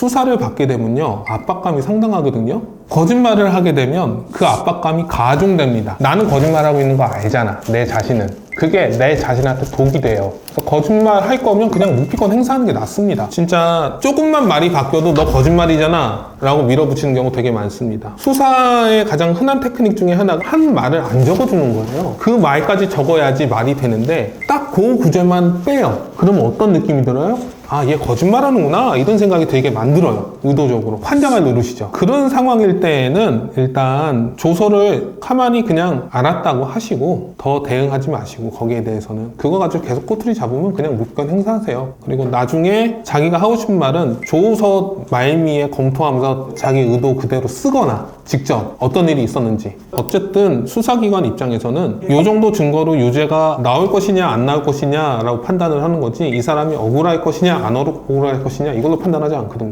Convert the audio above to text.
수사를 받게 되면요 압박감이 상당하거든요. 거짓말을 하게 되면 그 압박감이 가중됩니다. 나는 거짓말하고 있는 거 알잖아 내 자신은. 그게 내 자신한테 독이 돼요. 그래서 거짓말 할 거면 그냥 무피권 행사하는 게 낫습니다. 진짜 조금만 말이 바뀌어도 너 거짓말이잖아 라고 밀어붙이는 경우 되게 많습니다. 수사의 가장 흔한 테크닉 중에 하나가 한 말을 안 적어주는 거예요. 그 말까지 적어야지 말이 되는데 딱 그 구절만 빼요. 그러면 어떤 느낌이 들어요? 아, 얘 거짓말하는구나. 이런 생각이 되게 만들어요. 의도적으로. 환장을 누르시죠. 그런 상황일 때에는 일단 조서를 가만히 그냥 알았다고 하시고 더 대응하지 마시고 거기에 대해서는 그거 가지고 계속 꼬투리 잡으면 그냥 무기권 행사하세요. 그리고 나중에 자기가 하고 싶은 말은 조서 말미에 검토하면서 자기 의도 그대로 쓰거나 직접 어떤 일이 있었는지 어쨌든 수사기관 입장에서는 이 정도 증거로 유죄가 나올 것이냐 안 나올 것이냐라고 판단을 하는 거지 이 사람이 억울할 것이냐 안 억울할 것이냐? 이걸로 판단하지 않거든요